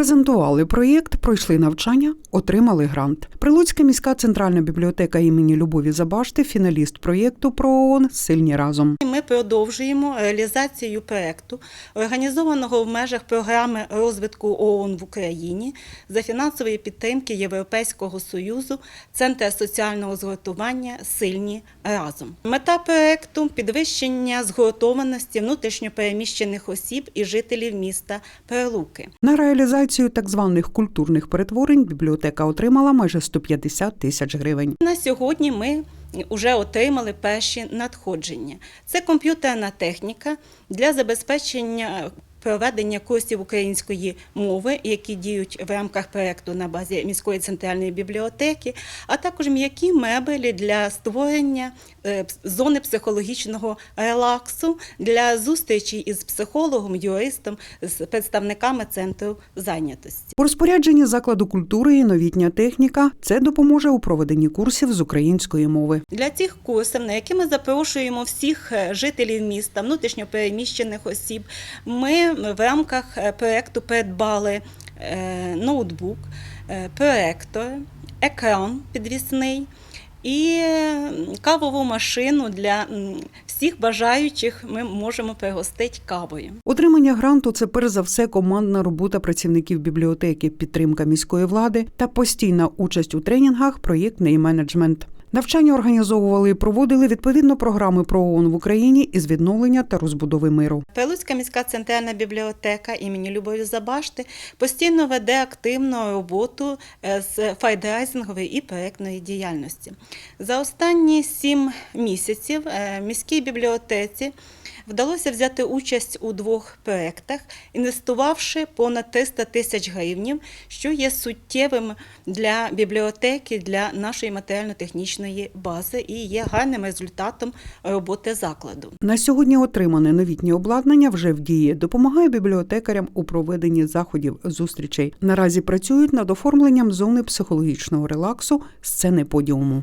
Презентували проєкт, пройшли навчання, отримали грант. Прилуцька міська центральна бібліотека імені Любові Забашти, фіналіст проєкту про ООН Сильні разом. Ми продовжуємо реалізацію проекту, організованого в межах програми розвитку ООН в Україні за фінансової підтримки Європейського союзу, Центр соціального згуртування Сильні разом. Мета проекту підвищення згуртованості внутрішньопереміщених осіб і жителів міста Прилуки. На реалізацію так званих культурних перетворень бібліотека отримала майже 150 тисяч гривень. На сьогодні ми вже отримали перші надходження. Це комп'ютерна техніка для забезпечення проведення курсів української мови, які діють в рамках проекту на базі міської центральної бібліотеки, а також м'які мебелі для створення е, зони психологічного релаксу для зустрічі із психологом, юристом, з представниками центру зайнятості. У розпорядженні закладу культури і новітня техніка це допоможе у проведенні курсів з української мови. Для цих курсів, на які ми запрошуємо всіх е, жителів міста, внутрішньопереміщених осіб, ми в рамках е, проекту придбали е, ноутбук, е, проектор, екран підвісний і кавову машину для всіх бажаючих ми можемо пригостити кавою. Отримання гранту це перш за все командна робота працівників бібліотеки, підтримка міської влади та постійна участь у тренінгах, проєктний менеджмент. Навчання організовували і проводили відповідно програми про ООН в Україні із відновлення та розбудови миру. Прилуцька міська центральна бібліотека імені Любові Забашти постійно веде активну роботу е, з файдрайзингової і проєктної діяльності. За останні сім місяців е, міській бібліотеці вдалося взяти участь у двох проєктах, інвестувавши понад 300 тисяч гривнів, що є суттєвим для бібліотеки, для нашої матеріально-технічної бази і є гарним результатом роботи закладу. На сьогодні отримане новітнє обладнання вже в дії, допомагає бібліотекарям у проведенні заходів зустрічей. Наразі працюють над оформленням зони психологічного релаксу сцени подіуму.